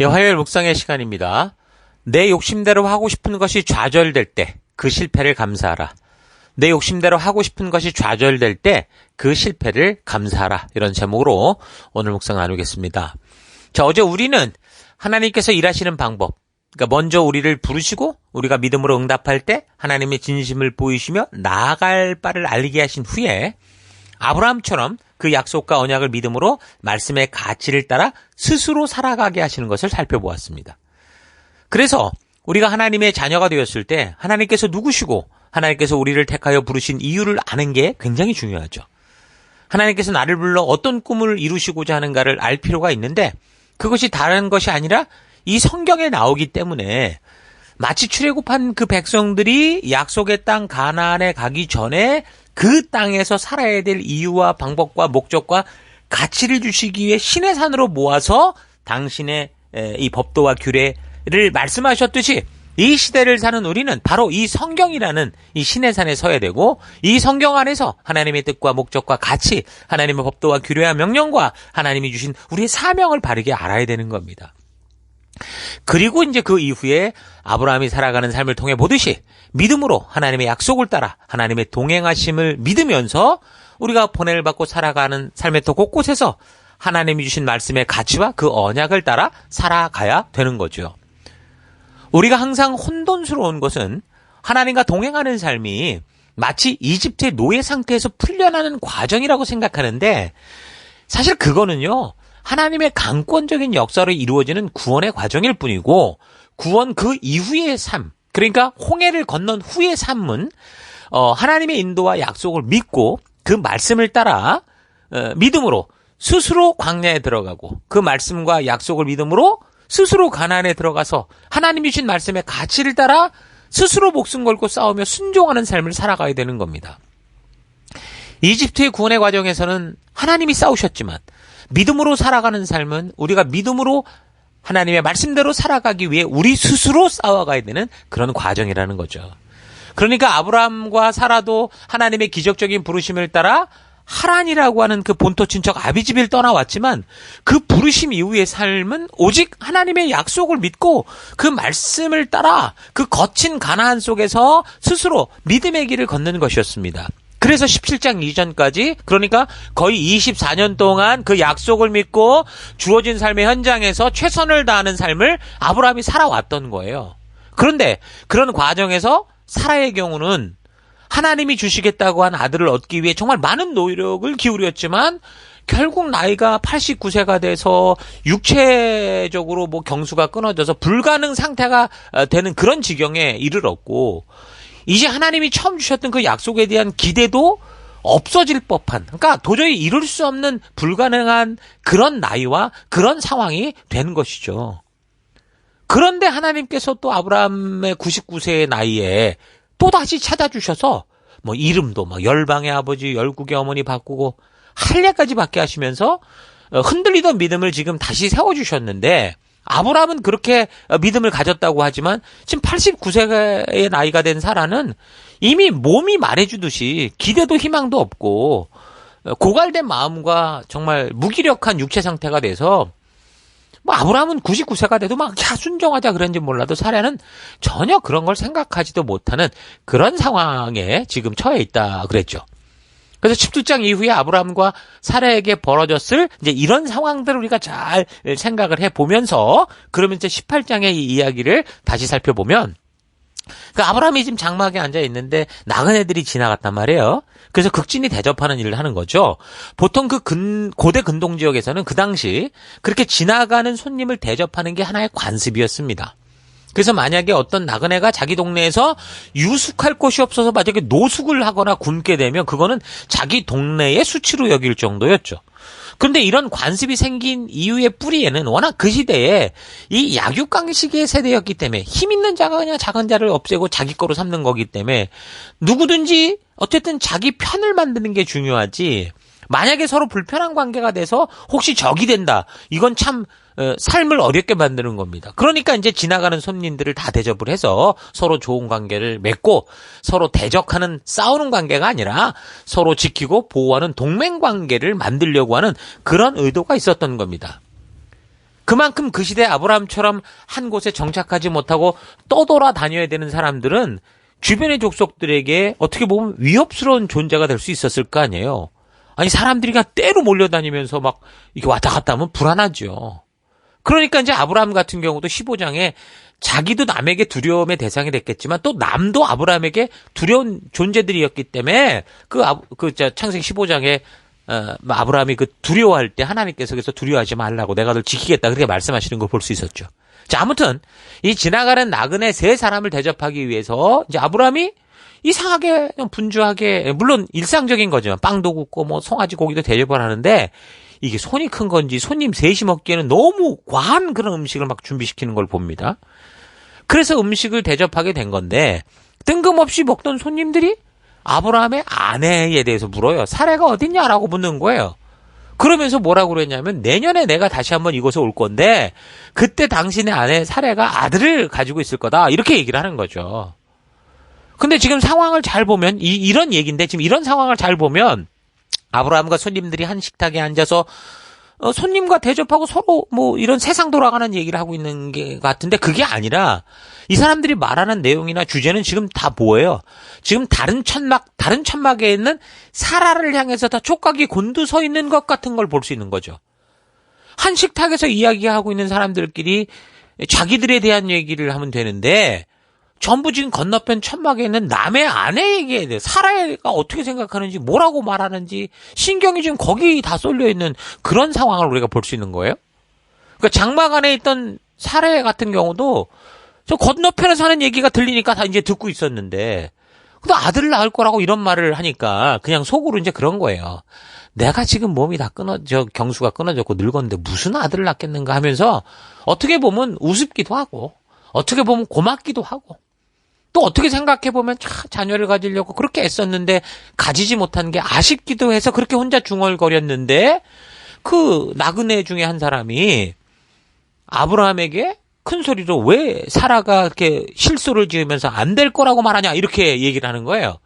예, 화요일 묵상의 시간입니다. 내 욕심대로 하고 싶은 것이 좌절될 때 그 실패를 감사하라. 내 욕심대로 하고 싶은 것이 좌절될 때 그 실패를 감사하라. 이런 제목으로 오늘 묵상 나누겠습니다. 자, 어제 우리는 하나님께서 일하시는 방법, 그러니까 먼저 우리를 부르시고 우리가 믿음으로 응답할 때 하나님의 진심을 보이시며 나아갈 바를 알게 하신 후에 아브라함처럼 그 약속과 언약을 믿음으로 말씀의 가치를 따라 스스로 살아가게 하시는 것을 살펴보았습니다. 그래서 우리가 하나님의 자녀가 되었을 때 하나님께서 누구시고 하나님께서 우리를 택하여 부르신 이유를 아는 게 굉장히 중요하죠. 하나님께서 나를 불러 어떤 꿈을 이루시고자 하는가를 알 필요가 있는데 그것이 다른 것이 아니라 이 성경에 나오기 때문에 마치 출애굽한 그 백성들이 약속의 땅 가나안에 가기 전에 그 땅에서 살아야 될 이유와 방법과 목적과 가치를 주시기 위해 신의 산으로 모아서 당신의 이 법도와 규례를 말씀하셨듯이 이 시대를 사는 우리는 바로 이 성경이라는 이 신의 산에 서야 되고 이 성경 안에서 하나님의 뜻과 목적과 가치, 하나님의 법도와 규례와 명령과 하나님이 주신 우리의 사명을 바르게 알아야 되는 겁니다. 그리고 이제 그 이후에 아브라함이 살아가는 삶을 통해 보듯이 믿음으로 하나님의 약속을 따라 하나님의 동행하심을 믿으면서 우리가 보내를 받고 살아가는 삶의 또 곳곳에서 하나님이 주신 말씀의 가치와 그 언약을 따라 살아가야 되는 거죠. 우리가 항상 혼돈스러운 것은 하나님과 동행하는 삶이 마치 이집트의 노예 상태에서 풀려나는 과정이라고 생각하는데 사실 그거는요. 하나님의 강권적인 역사로 이루어지는 구원의 과정일 뿐이고 구원 그 이후의 삶, 그러니까 홍해를 건넌 후의 삶은 어, 하나님의 인도와 약속을 믿고 그 말씀을 따라 어, 믿음으로 스스로 광야에 들어가고 그 말씀과 약속을 믿음으로 스스로 가난에 들어가서 하나님이 주신 말씀의 가치를 따라 스스로 목숨 걸고 싸우며 순종하는 삶을 살아가야 되는 겁니다. 이집트의 구원의 과정에서는 하나님이 싸우셨지만 믿음으로 살아가는 삶은 우리가 믿음으로 하나님의 말씀대로 살아가기 위해 우리 스스로 싸워가야 되는 그런 과정이라는 거죠. 그러니까 아브라함과 사라도 하나님의 기적적인 부르심을 따라 하란이라고 하는 그 본토 친척 아비집을 떠나왔지만 그 부르심 이후의 삶은 오직 하나님의 약속을 믿고 그 말씀을 따라 그 거친 가나안 속에서 스스로 믿음의 길을 걷는 것이었습니다. 그래서 17장 이전까지 그러니까 거의 24년 동안 그 약속을 믿고 주어진 삶의 현장에서 최선을 다하는 삶을 아브라함이 살아왔던 거예요. 그런데 그런 과정에서 사라의 경우는 하나님이 주시겠다고 한 아들을 얻기 위해 정말 많은 노력을 기울였지만 결국 나이가 89세가 돼서 육체적으로 뭐 경수가 끊어져서 불가능 상태가 되는 그런 지경에 이르렀고 이제 하나님이 처음 주셨던 그 약속에 대한 기대도 없어질 법한, 그러니까 도저히 이룰 수 없는 불가능한 그런 나이와 그런 상황이 되는 것이죠. 그런데 하나님께서 또 아브라함의 99세의 나이에 또 다시 찾아주셔서 뭐 이름도 막 열방의 아버지, 열국의 어머니 바꾸고 할례까지 받게 하시면서 흔들리던 믿음을 지금 다시 세워주셨는데 아브라함은 그렇게 믿음을 가졌다고 하지만 지금 89세의 나이가 된 사라는 이미 몸이 말해주듯이 기대도 희망도 없고 고갈된 마음과 정말 무기력한 육체 상태가 돼서 뭐 아브라함은 99세가 돼도 막 야, 순종하자 그런지 몰라도 사례는 전혀 그런 걸 생각하지도 못하는 그런 상황에 지금 처해 있다 그랬죠. 그래서 17장 이후에 아브라함과 사라에게 벌어졌을 이제 이런 상황들을 우리가 잘 생각을 해 보면서 그러면 이제 18장의 이 이야기를 다시 살펴보면 그 아브라함이 지금 장막에 앉아 있는데 나그네들이 지나갔단 말이에요. 그래서 극진히 대접하는 일을 하는 거죠. 보통 그 근, 고대 근동 지역에서는 그 당시 그렇게 지나가는 손님을 대접하는 게 하나의 관습이었습니다. 그래서 만약에 어떤 나그네가 자기 동네에서 유숙할 곳이 없어서 만약에 노숙을 하거나 굶게 되면 그거는 자기 동네의 수치로 여길 정도였죠. 그런데 이런 관습이 생긴 이유의 뿌리에는 워낙 그 시대에 이 약육강식의 세대였기 때문에 힘 있는 자가 그냥 작은 자를 없애고 자기 거로 삼는 거기 때문에 누구든지 어쨌든 자기 편을 만드는 게 중요하지 만약에 서로 불편한 관계가 돼서 혹시 적이 된다. 이건 참 어, 삶을 어렵게 만드는 겁니다. 그러니까 이제 지나가는 손님들을 다 대접을 해서 서로 좋은 관계를 맺고 서로 대적하는 싸우는 관계가 아니라 서로 지키고 보호하는 동맹 관계를 만들려고 하는 그런 의도가 있었던 겁니다. 그만큼 그 시대 아브라함처럼 한 곳에 정착하지 못하고 떠돌아 다녀야 되는 사람들은 주변의 족속들에게 어떻게 보면 위협스러운 존재가 될 수 있었을 거 아니에요. 아니 사람들이 그냥 때로 몰려다니면서 막 이렇게 왔다 갔다 하면 불안하죠. 그러니까 이제 아브라함 같은 경우도 15장에 자기도 남에게 두려움의 대상이 됐겠지만 또 남도 아브라함에게 두려운 존재들이었기 때문에 그, 아, 그, 창세기 15장에 어, 뭐 아브라함이 그 두려워할 때 하나님께서 그래서 두려워하지 말라고 내가 널 지키겠다 그렇게 말씀하시는 걸 볼 수 있었죠. 자, 아무튼 이 지나가는 나그네 세 사람을 대접하기 위해서 이제 아브라함이 이상하게 분주하게 물론 일상적인 거지만 빵도 굽고 뭐 송아지 고기도 대접을 하는데 이게 손이 큰 건지 손님 셋이 먹기에는 너무 과한 그런 음식을 막 준비시키는 걸 봅니다. 그래서 음식을 대접하게 된 건데 뜬금없이 먹던 손님들이 아브라함의 아내에 대해서 물어요. 사례가 어딨냐라고 묻는 거예요. 그러면서 뭐라고 그랬냐면 내년에 내가 다시 한번 이곳에 올 건데 그때 당신의 아내 사례가 아들을 가지고 있을 거다. 이렇게 얘기를 하는 거죠. 근데 지금 상황을 잘 보면 이, 이런 얘기인데 지금 이런 상황을 잘 보면 아브라함과 손님들이 한 식탁에 앉아서 어, 손님과 대접하고 서로 뭐 이런 세상 돌아가는 얘기를 하고 있는 게 같은데 그게 아니라 이 사람들이 말하는 내용이나 주제는 지금 다 뭐예요? 지금 다른 천막, 다른 천막에 있는 사라를 향해서 다 촉각이 곤두서 있는 것 같은 걸 볼 수 있는 거죠. 한 식탁에서 이야기하고 있는 사람들끼리 자기들에 대한 얘기를 하면 되는데 전부 지금 건너편 천막에 있는 남의 아내 얘기에 대해 사라가 어떻게 생각하는지 뭐라고 말하는지 신경이 지금 거기 다 쏠려 있는 그런 상황을 우리가 볼 수 있는 거예요. 그러니까 장막 안에 있던 사례 같은 경우도 저 건너편에 사는 얘기가 들리니까 다 이제 듣고 있었는데 근데 아들을 낳을 거라고 이런 말을 하니까 그냥 속으로 이제 그런 거예요. 내가 지금 몸이 다 끊어져 경수가 끊어졌고 늙었는데 무슨 아들을 낳겠는가 하면서 어떻게 보면 우습기도 하고 어떻게 보면 고맙기도 하고 또 어떻게 생각해 보면 자녀를 가지려고 그렇게 애썼는데 가지지 못한 게 아쉽기도 해서 그렇게 혼자 중얼거렸는데 그 나그네 중에 한 사람이 아브라함에게 큰 소리로 왜 사라가 이렇게 실수를 지으면서 안 될 거라고 말하냐 이렇게 얘기를 하는 거예요.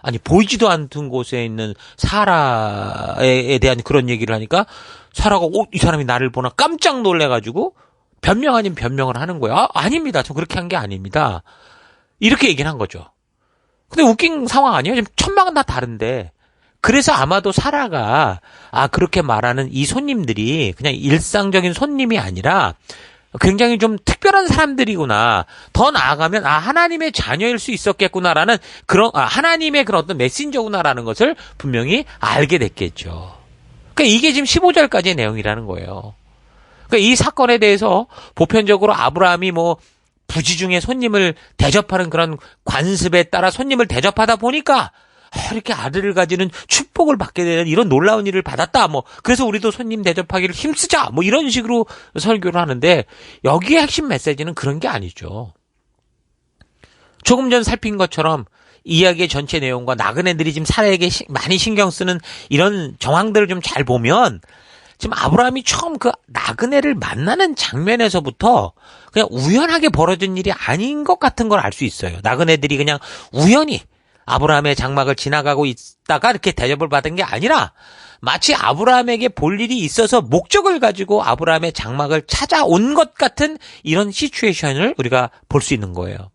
아니 보이지도 않던 곳에 있는 사라에 대한 그런 얘기를 하니까 사라가 오, 이 사람이 나를 보나 깜짝 놀래가지고 변명 아닌 변명을 하는 거예요. 아, 아닙니다. 저 그렇게 한 게 아닙니다. 이렇게 얘기를 한 거죠. 근데 웃긴 상황 아니에요? 지금 천막은 다 다른데. 그래서 아마도 사라가, 아, 그렇게 말하는 이 손님들이 그냥 일상적인 손님이 아니라 굉장히 좀 특별한 사람들이구나. 더 나아가면, 아, 하나님의 자녀일 수 있었겠구나라는 그런, 아, 하나님의 그런 어떤 메신저구나라는 것을 분명히 알게 됐겠죠. 그러니까 이게 지금 15절까지의 내용이라는 거예요. 그러니까 이 사건에 대해서 보편적으로 아브라함이 뭐 부지 중에 손님을 대접하는 그런 관습에 따라 손님을 대접하다 보니까 아, 이렇게 아들을 가지는 축복을 받게 되는 이런 놀라운 일을 받았다. 뭐 그래서 우리도 손님 대접하기를 힘쓰자. 뭐 이런 식으로 설교를 하는데 여기에 핵심 메시지는 그런 게 아니죠. 조금 전 살핀 것처럼 이야기의 전체 내용과 나그네들이 지금 사례에게 많이 신경 쓰는 이런 정황들을 좀 잘 보면 지금 아브라함이 처음 그 나그네를 만나는 장면에서부터 그냥 우연하게 벌어진 일이 아닌 것 같은 걸 알 수 있어요. 나그네들이 그냥 우연히 아브라함의 장막을 지나가고 있다가 이렇게 대접을 받은 게 아니라 마치 아브라함에게 볼 일이 있어서 목적을 가지고 아브라함의 장막을 찾아온 것 같은 이런 시츄에이션을 우리가 볼 수 있는 거예요.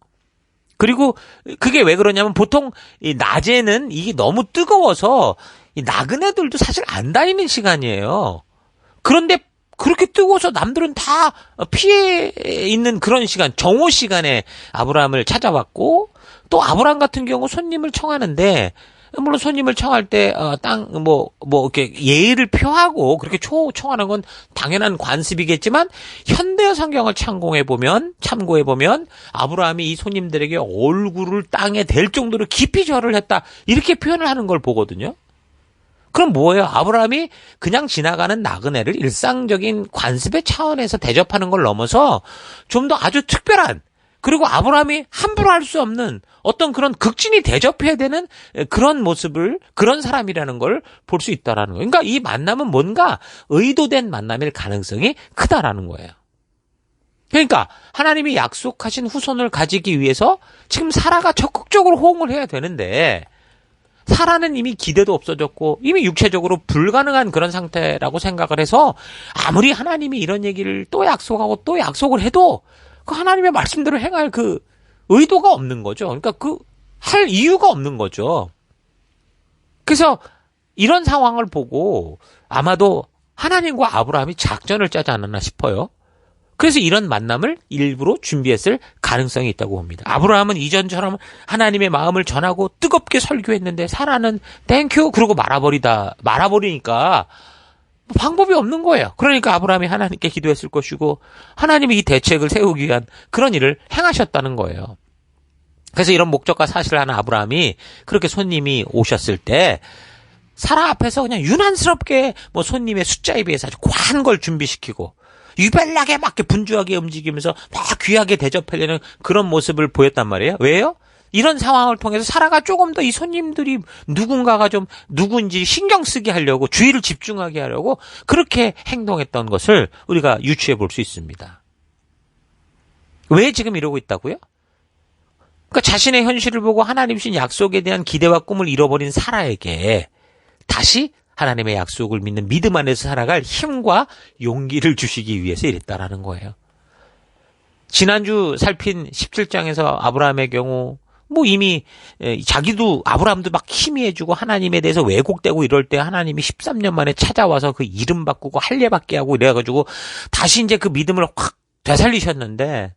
그리고 그게 왜 그러냐면 보통 이 낮에는 이게 너무 뜨거워서 이 나그네들도 사실 안 다니는 시간이에요. 그런데 그렇게 뜨거워서 남들은 다 피해 있는 그런 시간, 정오 시간에 아브라함을 찾아왔고, 또 아브라함 같은 경우 손님을 청하는데, 물론 손님을 청할 때, 어, 땅, 뭐, 뭐, 이렇게 예의를 표하고 그렇게 초, 청하는 건 당연한 관습이겠지만, 현대 성경을 참고해 보면, 참고해 보면, 아브라함이 이 손님들에게 얼굴을 땅에 댈 정도로 깊이 절을 했다. 이렇게 표현을 하는 걸 보거든요. 그럼 뭐예요? 아브라함이 그냥 지나가는 나그네를 일상적인 관습의 차원에서 대접하는 걸 넘어서 좀 더 아주 특별한 그리고 아브라함이 함부로 할 수 없는 어떤 그런 극진히 대접해야 되는 그런 모습을 그런 사람이라는 걸 볼 수 있다라는 거예요. 그러니까 이 만남은 뭔가 의도된 만남일 가능성이 크다라는 거예요. 그러니까 하나님이 약속하신 후손을 가지기 위해서 지금 사라가 적극적으로 호응을 해야 되는데 사라는 이미 기대도 없어졌고 이미 육체적으로 불가능한 그런 상태라고 생각을 해서 아무리 하나님이 이런 얘기를 또 약속하고 또 약속을 해도 그 하나님의 말씀대로 행할 그 의도가 없는 거죠. 그러니까 그 할 이유가 없는 거죠. 그래서 이런 상황을 보고 아마도 하나님과 아브라함이 작전을 짜지 않았나 싶어요. 그래서 이런 만남을 일부러 준비했을 가능성이 있다고 봅니다. 아브라함은 이전처럼 하나님의 마음을 전하고 뜨겁게 설교했는데 사라는 땡큐 그러고 말아버리다 말아버리니까 방법이 없는 거예요. 그러니까 아브라함이 하나님께 기도했을 것이고 하나님이 이 대책을 세우기 위한 그런 일을 행하셨다는 거예요. 그래서 이런 목적과 사실을 하는 아브라함이 그렇게 손님이 오셨을 때 사라 앞에서 그냥 유난스럽게 뭐 손님의 숫자에 비해서 아주 과한 걸 준비시키고 유별나게 막 분주하게 움직이면서 막 귀하게 대접하려는 그런 모습을 보였단 말이에요. 왜요? 이런 상황을 통해서 사라가 조금 더 이 손님들이 누군가가 좀 누군지 신경 쓰게 하려고 주의를 집중하게 하려고 그렇게 행동했던 것을 우리가 유추해 볼 수 있습니다. 왜 지금 이러고 있다고요? 그러니까 자신의 현실을 보고 하나님 신 약속에 대한 기대와 꿈을 잃어버린 사라에게 다시 하나님의 약속을 믿는 믿음 안에서 살아갈 힘과 용기를 주시기 위해서 이랬다라는 거예요. 지난주 살핀 17장에서 아브라함의 경우 뭐 이미 자기도 아브라함도 막 희미해지고 하나님에 대해서 왜곡되고 이럴 때 하나님이 13년 만에 찾아와서 그 이름 바꾸고 할례 받게 하고 이래가지고 다시 이제 그 믿음을 확 되살리셨는데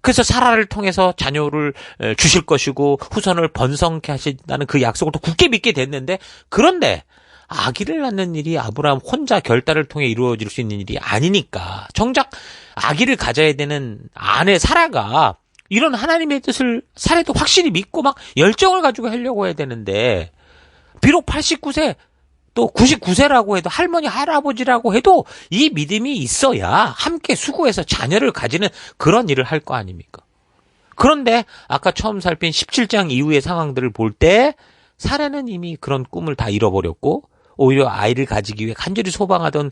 그래서 사라를 통해서 자녀를 주실 것이고 후손을 번성케 하신다는 그 약속을 또 굳게 믿게 됐는데 그런데 아기를 낳는 일이 아브라함 혼자 결단을 통해 이루어질 수 있는 일이 아니니까 정작 아기를 가져야 되는 아내 사라가 이런 하나님의 뜻을 사례도 확실히 믿고 막 열정을 가지고 하려고 해야 되는데 비록 89세 또 99세라고 해도 할머니 할아버지라고 해도 이 믿음이 있어야 함께 수고해서 자녀를 가지는 그런 일을 할 거 아닙니까? 그런데 아까 처음 살핀 17장 이후의 상황들을 볼 때 사례는 이미 그런 꿈을 다 잃어버렸고 오히려 아이를 가지기 위해 간절히 소방하던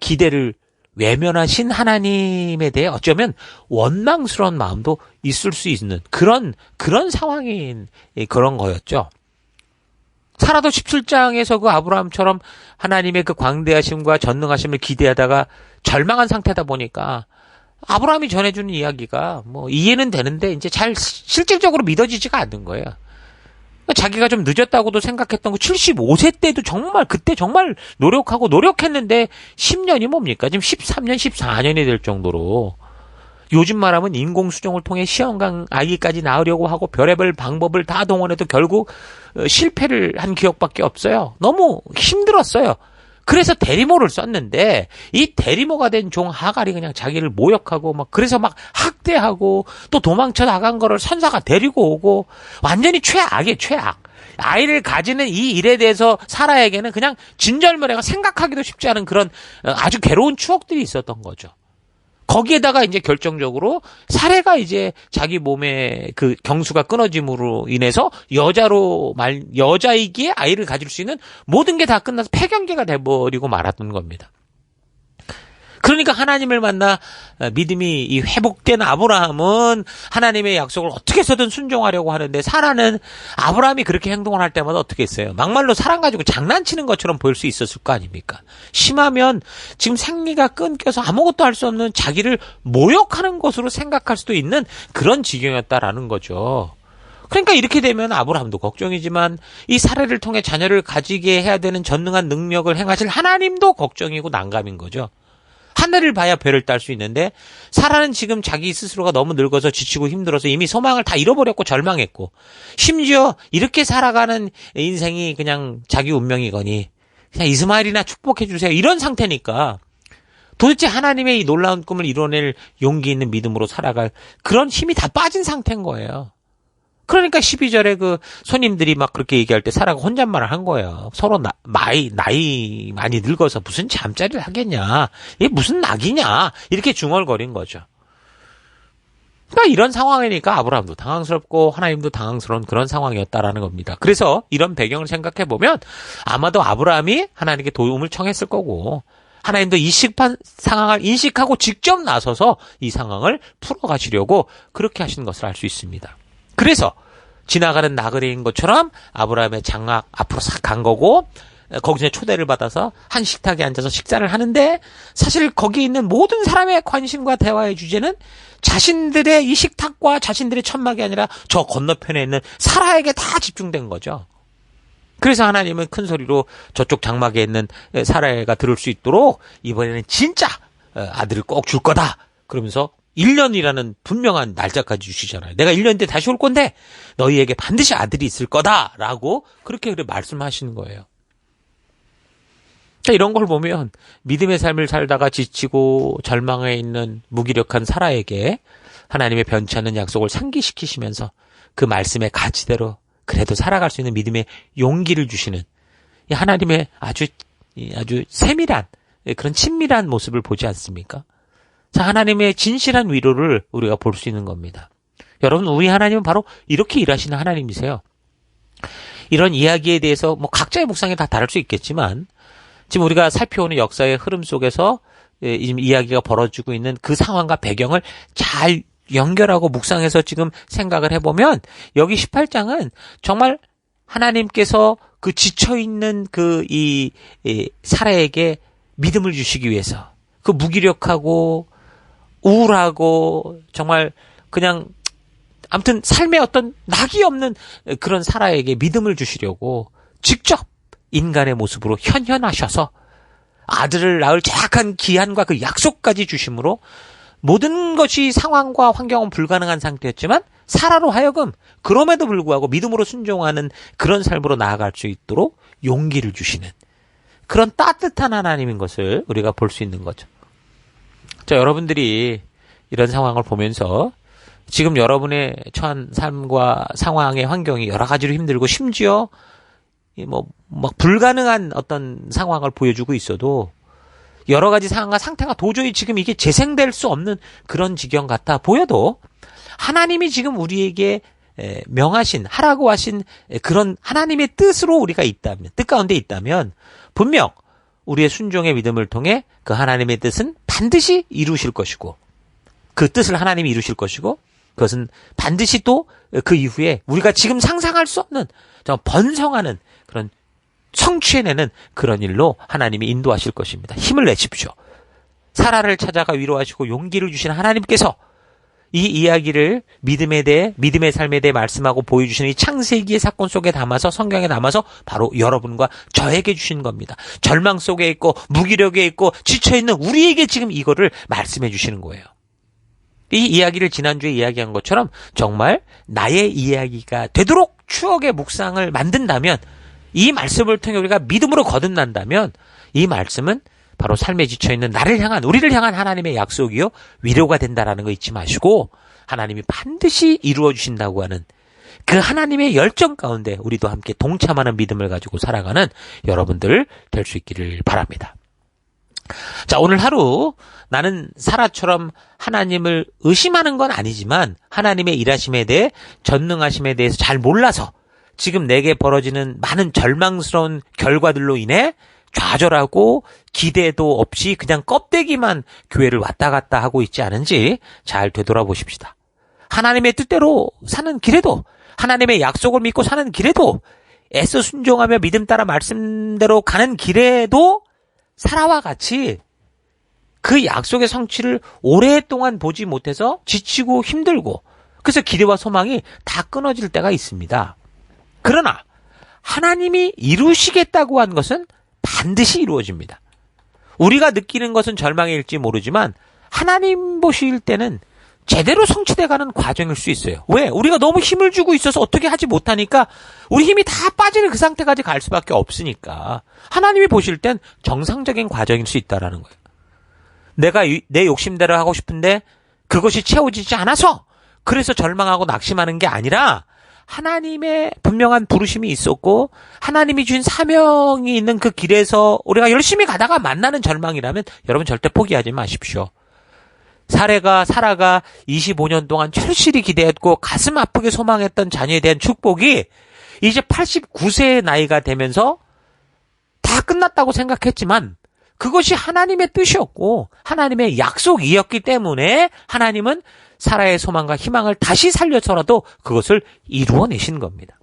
기대를 외면하신 하나님에 대해 어쩌면 원망스러운 마음도 있을 수 있는 그런 그런 상황인 그런 거였죠. 사라도 17장에서 그 아브라함처럼 하나님의 그 광대하심과 전능하심을 기대하다가 절망한 상태다 보니까 아브라함이 전해주는 이야기가 뭐 이해는 되는데 이제 잘 실질적으로 믿어지지가 않는 거예요. 자기가 좀 늦었다고도 생각했던 거 75세 때도 정말 그때 정말 노력하고 노력했는데 10년이 뭡니까? 지금 13년, 14년이 될 정도로 요즘 말하면 인공수정을 통해 시험강 아기까지 낳으려고 하고 별의별 방법을 다 동원해도 결국 어, 실패를 한 기억밖에 없어요. 너무 힘들었어요. 그래서 대리모를 썼는데 이 대리모가 된 종 하갈이 그냥 자기를 모욕하고 막 그래서 막 학대하고 또 도망쳐 나간 거를 선사가 데리고 오고 완전히 최악이에요 최악. 아이를 가지는 이 일에 대해서 사라에게는 그냥 진절머리가 생각하기도 쉽지 않은 그런 어, 아주 괴로운 추억들이 있었던 거죠. 거기에다가 이제 결정적으로 사례가 이제 자기 몸에 그 경수가 끊어짐으로 인해서 여자로 말 여자이기에 아이를 가질 수 있는 모든 게 다 끝나서 폐경계가 돼버리고 말았던 겁니다. 그러니까 하나님을 만나 어, 믿음이 이 회복된 아브라함은 하나님의 약속을 어떻게 해서든 순종하려고 하는데 사라는 아브라함이 그렇게 행동을 할 때마다 어떻게 했어요? 막말로 사랑 가지고 장난치는 것처럼 보일 수 있었을 거 아닙니까? 심하면 지금 생리가 끊겨서 아무것도 할 수 없는 자기를 모욕하는 것으로 생각할 수도 있는 그런 지경이었다라는 거죠. 그러니까 이렇게 되면 아브라함도 걱정이지만 이 사례를 통해 자녀를 가지게 해야 되는 전능한 능력을 행하실 하나님도 걱정이고 난감인 거죠. 하늘을 봐야 별을 딸수 있는데 사라는 지금 자기 스스로가 너무 늙어서 지치고 힘들어서 이미 소망을 다 잃어버렸고 절망했고 심지어 이렇게 살아가는 인생이 그냥 자기 운명이거니 그냥 이스마엘이나 축복해 주세요 이런 상태니까 도대체 하나님의 이 놀라운 꿈을 이뤄낼 용기 있는 믿음으로 살아갈 그런 힘이 다 빠진 상태인 거예요. 그러니까 12절에 그 손님들이 막 그렇게 얘기할 때 사라가 혼잣말을 한 거예요. 서로 나, 나이, 나이 많이 늙어서 무슨 잠자리를 하겠냐. 이게 무슨 낙이냐. 이렇게 중얼거린 거죠. 그러니까 이런 상황이니까 아브라함도 당황스럽고 하나님도 당황스러운 그런 상황이었다라는 겁니다. 그래서 이런 배경을 생각해 보면 아마도 아브라함이 하나님께 도움을 청했을 거고 하나님도 이 시급한 상황을 인식하고 직접 나서서 이 상황을 풀어가시려고 그렇게 하신 것을 알 수 있습니다. 그래서 지나가는 나그네인 것처럼 아브라함의 장막 앞으로 싹 간 거고 거기서 초대를 받아서 한 식탁에 앉아서 식사를 하는데 사실 거기 있는 모든 사람의 관심과 대화의 주제는 자신들의 이 식탁과 자신들의 천막이 아니라 저 건너편에 있는 사라에게 다 집중된 거죠. 그래서 하나님은 큰 소리로 저쪽 장막에 있는 사라가 들을 수 있도록 이번에는 진짜 아들을 꼭 줄 거다. 그러면서 1년이라는 분명한 날짜까지 주시잖아요. 내가 1년 뒤에 다시 올 건데 너희에게 반드시 아들이 있을 거다라고 그렇게 그래 말씀하시는 거예요. 자, 이런 걸 보면 믿음의 삶을 살다가 지치고 절망에 있는 무기력한 사라에게 하나님의 변치 않는 약속을 상기시키시면서 그 말씀의 가치대로 그래도 살아갈 수 있는 믿음의 용기를 주시는 이 하나님의 아주 아주 세밀한 그런 친밀한 모습을 보지 않습니까? 자, 하나님의 진실한 위로를 우리가 볼 수 있는 겁니다. 여러분, 우리 하나님은 바로 이렇게 일하시는 하나님이세요. 이런 이야기에 대해서 뭐 각자의 묵상이 다 다를 수 있겠지만 지금 우리가 살펴오는 역사의 흐름 속에서 지금 이야기가 벌어지고 있는 그 상황과 배경을 잘 연결하고 묵상해서 지금 생각을 해보면 여기 18장은 정말 하나님께서 그 지쳐있는 그 이 사례에게 믿음을 주시기 위해서 그 무기력하고 우울하고 정말 그냥 아무튼 삶에 어떤 낙이 없는 그런 사라에게 믿음을 주시려고 직접 인간의 모습으로 현현하셔서 아들을 낳을 정확한 기한과 그 약속까지 주심으로 모든 것이 상황과 환경은 불가능한 상태였지만 사라로 하여금 그럼에도 불구하고 믿음으로 순종하는 그런 삶으로 나아갈 수 있도록 용기를 주시는 그런 따뜻한 하나님인 것을 우리가 볼 수 있는 거죠. 자, 여러분들이 이런 상황을 보면서 지금 여러분의 처한 삶과 상황의 환경이 여러 가지로 힘들고 심지어 뭐, 막 불가능한 어떤 상황을 보여주고 있어도 여러 가지 상황과 상태가 도저히 지금 이게 재생될 수 없는 그런 지경 같아 보여도 하나님이 지금 우리에게 명하신, 하라고 하신 그런 하나님의 뜻으로 우리가 있다면, 뜻 가운데 있다면 분명 우리의 순종의 믿음을 통해 그 하나님의 뜻은 반드시 이루실 것이고 그 뜻을 하나님이 이루실 것이고 그것은 반드시 또 그 이후에 우리가 지금 상상할 수 없는 번성하는 그런 성취해내는 그런 일로 하나님이 인도하실 것입니다. 힘을 내십시오. 사라를 찾아가 위로하시고 용기를 주신 하나님께서 이 이야기를 믿음에 대해 믿음의 삶에 대해 말씀하고 보여주시는 이 창세기의 사건 속에 담아서 성경에 담아서 바로 여러분과 저에게 주신 겁니다. 절망 속에 있고 무기력에 있고 지쳐 있는 우리에게 지금 이거를 말씀해 주시는 거예요. 이 이야기를 지난주에 이야기한 것처럼 정말 나의 이야기가 되도록 추억의 묵상을 만든다면 이 말씀을 통해 우리가 믿음으로 거듭난다면 이 말씀은 바로 삶에 지쳐 있는 나를 향한 우리를 향한 하나님의 약속이요 위로가 된다라는 거 잊지 마시고 하나님이 반드시 이루어 주신다고 하는 그 하나님의 열정 가운데 우리도 함께 동참하는 믿음을 가지고 살아가는 여러분들 될 수 있기를 바랍니다. 자, 오늘 하루 나는 사라처럼 하나님을 의심하는 건 아니지만 하나님의 일하심에 대해 전능하심에 대해서 잘 몰라서 지금 내게 벌어지는 많은 절망스러운 결과들로 인해 좌절하고 기대도 없이 그냥 껍데기만 교회를 왔다 갔다 하고 있지 않은지 잘 되돌아보십시다. 하나님의 뜻대로 사는 길에도 하나님의 약속을 믿고 사는 길에도 애써 순종하며 믿음 따라 말씀대로 가는 길에도 사라와 같이 그 약속의 성취를 오랫동안 보지 못해서 지치고 힘들고 그래서 기대와 소망이 다 끊어질 때가 있습니다. 그러나 하나님이 이루시겠다고 한 것은 반드시 이루어집니다. 우리가 느끼는 것은 절망일지 모르지만 하나님 보실 때는 제대로 성취돼가는 과정일 수 있어요. 왜? 우리가 너무 힘을 주고 있어서 어떻게 하지 못하니까 우리 힘이 다 빠지는 그 상태까지 갈 수밖에 없으니까 하나님이 보실 땐 정상적인 과정일 수 있다라는 거예요. 내가 내 욕심대로 하고 싶은데 그것이 채워지지 않아서 그래서 절망하고 낙심하는 게 아니라 하나님의 분명한 부르심이 있었고 하나님이 주신 사명이 있는 그 길에서 우리가 열심히 가다가 만나는 절망이라면 여러분 절대 포기하지 마십시오. 사례가 사라가 25년 동안 철실히 기대했고 가슴 아프게 소망했던 자녀에 대한 축복이 이제 89세의 나이가 되면서 다 끝났다고 생각했지만 그것이 하나님의 뜻이었고 하나님의 약속이었기 때문에 하나님은 사라의 소망과 희망을 다시 살려서라도 그것을 이루어내신 겁니다.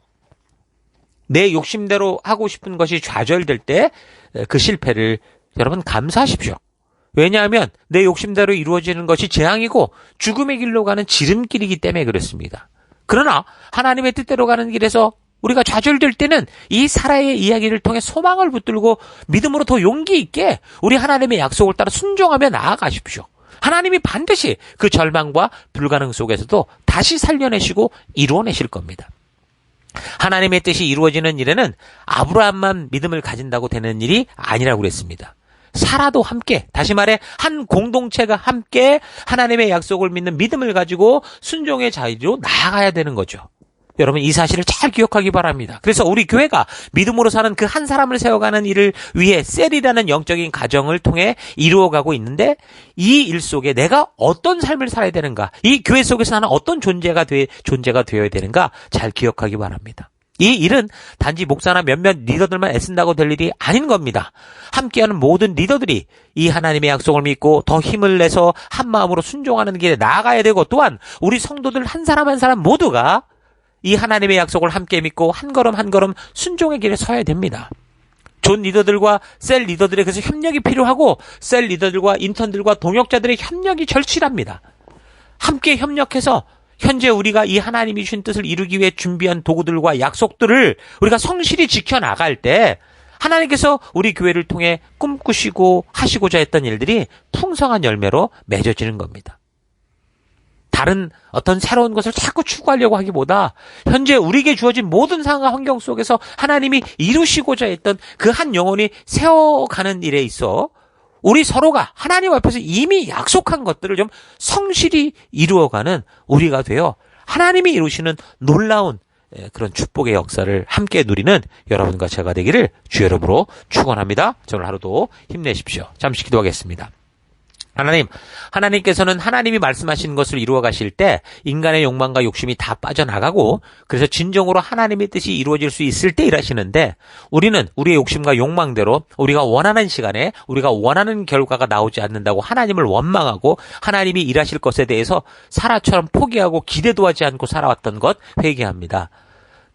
내 욕심대로 하고 싶은 것이 좌절될 때 그 실패를 여러분 감사하십시오. 왜냐하면 내 욕심대로 이루어지는 것이 재앙이고 죽음의 길로 가는 지름길이기 때문에 그렇습니다. 그러나 하나님의 뜻대로 가는 길에서 우리가 좌절될 때는 이 사라의 이야기를 통해 소망을 붙들고 믿음으로 더 용기 있게 우리 하나님의 약속을 따라 순종하며 나아가십시오. 하나님이 반드시 그 절망과 불가능 속에서도 다시 살려내시고 이루어내실 겁니다. 하나님의 뜻이 이루어지는 일에는 아브라함만 믿음을 가진다고 되는 일이 아니라고 그랬습니다. 사라도 함께, 다시 말해, 한 공동체가 함께 하나님의 약속을 믿는 믿음을 가지고 순종의 자리로 나아가야 되는 거죠. 여러분 이 사실을 잘 기억하기 바랍니다. 그래서 우리 교회가 믿음으로 사는 그 한 사람을 세워가는 일을 위해 셀이라는 영적인 가정을 통해 이루어가고 있는데 이 일 속에 내가 어떤 삶을 살아야 되는가, 이 교회 속에서 나는 어떤 존재가 돼 존재가 되어야 되는가 잘 기억하기 바랍니다. 이 일은 단지 목사나 몇몇 리더들만 애쓴다고 될 일이 아닌 겁니다. 함께하는 모든 리더들이 이 하나님의 약속을 믿고 더 힘을 내서 한 마음으로 순종하는 길에 나아가야 되고 또한 우리 성도들 한 사람 한 사람 모두가 이 하나님의 약속을 함께 믿고 한 걸음 한 걸음 순종의 길에 서야 됩니다. 존 리더들과 셀 리더들의 그래서 협력이 필요하고 셀 리더들과 인턴들과 동역자들의 협력이 절실합니다. 함께 협력해서 현재 우리가 이 하나님이 주신 뜻을 이루기 위해 준비한 도구들과 약속들을 우리가 성실히 지켜나갈 때 하나님께서 우리 교회를 통해 꿈꾸시고 하시고자 했던 일들이 풍성한 열매로 맺어지는 겁니다. 다른 어떤 새로운 것을 자꾸 추구하려고 하기보다 현재 우리에게 주어진 모든 상황과 환경 속에서 하나님이 이루시고자 했던 그 한 영혼이 세워가는 일에 있어 우리 서로가 하나님 앞에서 이미 약속한 것들을 좀 성실히 이루어가는 우리가 되어 하나님이 이루시는 놀라운 예, 그런 축복의 역사를 함께 누리는 여러분과 제가 되기를 주 여러분으로 축원합니다. 저는 하루도 힘내십시오. 잠시 기도하겠습니다. 하나님, 하나님께서는 하나님이 말씀하신 것을 이루어 가실 때 인간의 욕망과 욕심이 다 빠져나가고 그래서 진정으로 하나님의 뜻이 이루어질 수 있을 때 일하시는데 우리는 우리의 욕심과 욕망대로 우리가 원하는 시간에 우리가 원하는 결과가 나오지 않는다고 하나님을 원망하고 하나님이 일하실 것에 대해서 사라처럼 포기하고 기대도 하지 않고 살아왔던 것 회개합니다.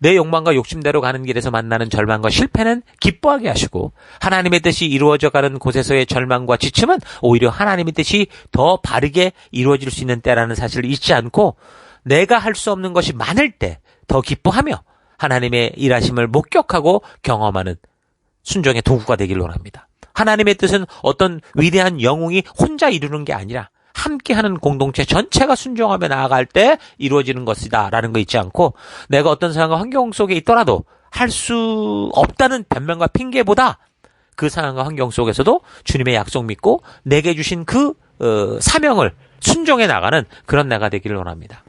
내 욕망과 욕심대로 가는 길에서 만나는 절망과 실패는 기뻐하게 하시고 하나님의 뜻이 이루어져 가는 곳에서의 절망과 지침은 오히려 하나님의 뜻이 더 바르게 이루어질 수 있는 때라는 사실을 잊지 않고 내가 할 수 없는 것이 많을 때 더 기뻐하며 하나님의 일하심을 목격하고 경험하는 순종의 도구가 되길 원합니다. 하나님의 뜻은 어떤 위대한 영웅이 혼자 이루는 게 아니라 함께하는 공동체 전체가 순종하며 나아갈 때 이루어지는 것이다라는 거 잊지 않고 내가 어떤 상황과 환경 속에 있더라도 할 수 없다는 변명과 핑계보다 그 상황과 환경 속에서도 주님의 약속 믿고 내게 주신 그 어, 사명을 순종해 나가는 그런 내가 되기를 원합니다.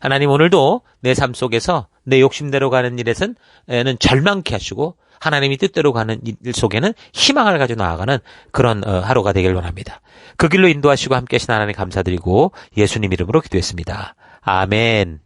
하나님 오늘도 내 삶 속에서 내 욕심대로 가는 일에는 절망케 하시고 하나님이 뜻대로 가는 일 속에는 희망을 가지고 나아가는 그런 어, 하루가 되길 원합니다. 그 길로 인도하시고 함께 하신 하나님 감사드리고 예수님 이름으로 기도했습니다. 아멘.